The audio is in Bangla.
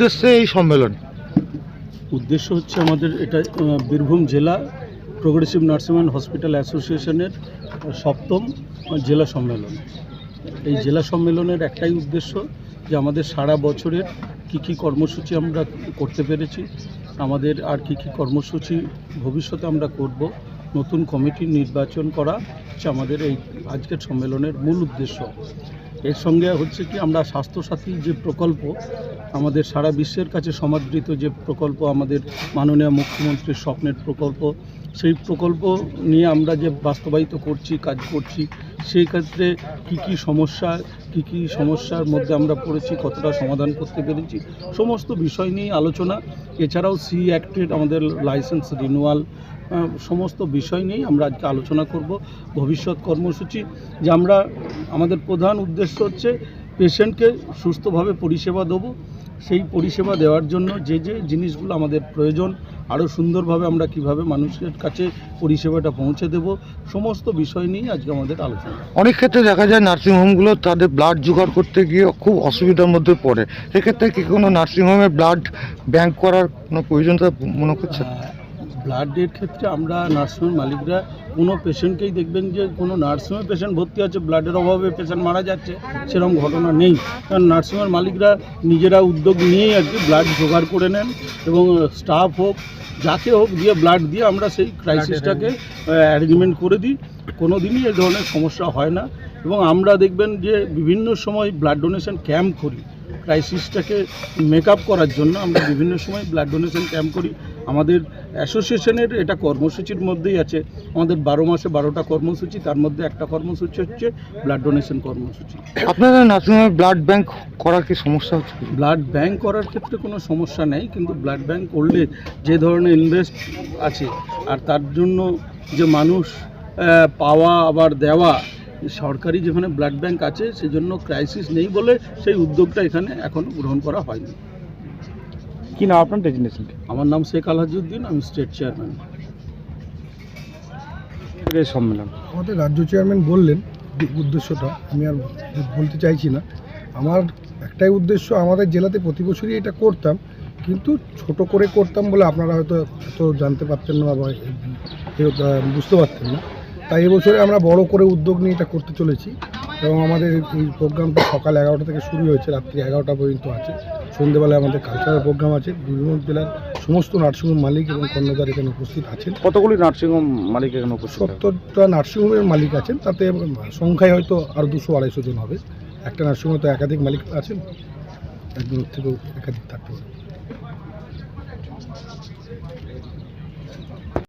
উদ্দেশ্যে এই সম্মেলন? উদ্দেশ্য হচ্ছে আমাদের এটা বীরভূম জেলা প্রোগ্রেসিভ নার্সিং অ্যান্ড হসপিটাল অ্যাসোসিয়েশনের সপ্তম জেলা সম্মেলন। এই জেলা সম্মেলনের একটাই উদ্দেশ্য যে আমাদের সারা বছরের কি কি কর্মসূচি আমরা করতে পেরেছি, আমাদের আর কি কি কর্মসূচি ভবিষ্যতে আমরা করব, নতুন কমিটি নির্বাচন করা হচ্ছে আমাদের এই আজকের সম্মেলনের মূল উদ্দেশ্য। এর সঙ্গে হচ্ছে কি আমরা স্বাস্থ্যসাথী যে প্রকল্প আমাদের সারা বিশ্বের কাছে সমাদৃত যে প্রকল্প, আমাদের মাননীয় মুখ্যমন্ত্রীর স্বপ্নের প্রকল্প, সেই প্রকল্প নিয়ে আমরা যে বাস্তবায়িত করছি, কাজ করছি, সেই ক্ষেত্রে কি কি সমস্যা, কি কি সমস্যার মধ্যে আমরা পড়েছি, কতটা সমাধান করতে পেরেছি, সমস্ত বিষয় নিয়ে আলোচনা। এছাড়াও সি অ্যাক্টেড আমাদের লাইসেন্স রিনুয়াল সমস্ত বিষয় নিয়েই আমরা আজকে আলোচনা করব ভবিষ্যৎ কর্মসূচি, যে আমরা, আমাদের প্রধান উদ্দেশ্য হচ্ছে পেশেন্টকে সুস্থভাবে পরিষেবা দেবো। সেই পরিষেবা দেওয়ার জন্য যে যে জিনিসগুলো আমাদের প্রয়োজন আরও সুন্দরভাবে আমরা কীভাবে মানুষের কাছে পরিষেবাটা পৌঁছে দেব সমস্ত বিষয় নিয়ে আজকে আমাদের আলোচনা। অনেক ক্ষেত্রে দেখা যায় নার্সিংহোমগুলো তাদের ব্লাড জোগাড় করতে গিয়ে খুব অসুবিধার মধ্যে পড়ে। সেক্ষেত্রে কি কোনো নার্সিংহোমে ব্লাড ব্যাংক করার কোনো প্রয়োজনতা মনে করছে ব্লাডের ক্ষেত্রে আমরা নার্সিংহোম মালিকরা কোনো পেশেন্টকেই দেখবেন যে কোনো নার্সিংহোমে পেশেন্ট ভর্তি আছে ব্লাডের অভাবে পেশেন্ট মারা যাচ্ছে সেরকম ঘটনা নেই। কারণ নার্সিংহোমের মালিকরা নিজেরা উদ্যোগ নিয়েই আর কি ব্লাড জোগাড় করে নেন এবং স্টাফ হোক যাকে হোক দিয়ে ব্লাড দিয়ে আমরা সেই ক্রাইসিসটাকে অ্যারেঞ্জমেন্ট করে দিই। কোনো দিনই এ ধরনের সমস্যা হয় না এবং আমরা দেখবেন যে বিভিন্ন সময় ব্লাড ডোনেশন ক্যাম্প করি। ক্রাইসিসটাকে মেক করার জন্য আমরা বিভিন্ন সময় ব্লাড ডোনেশন ক্যাম্প করি। আমাদের অ্যাসোসিয়েশনের এটা কর্মসূচির মধ্যেই আছে। আমাদের বারো মাসে বারোটা কর্মসূচি তার মধ্যে একটা কর্মসূচি হচ্ছে ব্লাড ডোনেশন কর্মসূচি। আপনাদের নার্সিংহোমে ব্লাড ব্যাংক করার কি সমস্যা হচ্ছে? ব্লাড ব্যাংক করার ক্ষেত্রে কোনো সমস্যা নেই কিন্তু ব্লাড ব্যাংক করলে যে ধরনের ইনভেস্ট আছে আর তার জন্য যে মানুষ পাওয়া আবার দেওয়া সরকারি যেখানে ব্লাড ব্যাংক আছে সেজন্য ক্রাইসিস নেই বলে সেই উদ্যোগটা এখানে এখনও গ্রহণ করা হয়নি। কি না আপনার ডেজিনেশন আমার নাম শেখ আলহাজুদ্দিন আমি স্টেট চেয়ারম্যান এই সম্মেলন। আমাদের রাজ্য চেয়ারম্যান বললেন উদ্দেশ্যটা আমি আর বলতে চাইছি না। আমার একটাই উদ্দেশ্য আমাদের জেলাতে প্রতি বছরই এটা করতাম কিন্তু ছোট করে করতাম বলে আপনারা হয়তো এত জানতে পারতেন না বা কেউ বুঝতে পারতেন না। তাই এবছরে আমরা বড় করে উদ্যোগ নিয়ে এটা করতে চলেছি। এবং আমাদের এই প্রোগ্রামটা সকাল এগারোটা থেকে শুরু হয়েছে রাত্রি এগারোটা পর্যন্ত আছে। সন্ধ্যেবেলায় আমাদের কালচারাল প্রোগ্রাম আছে। বিভিন্ন জেলার সমস্ত নার্সিংহোম মালিক এবং কর্ণধার এখানে উপস্থিত আছেন। কতগুলি নার্সিংহোম মালিক এখানে উপস্থিত সত্তরটা নার্সিংহোমের মালিক আছেন তাতে সংখ্যায় হয়তো আরও দুশো আড়াইশো জন হবে। একটা নার্সিংহোমে তো একাধিক মালিক আছেন একজনের থেকেও একাধিক থাকতে পারে।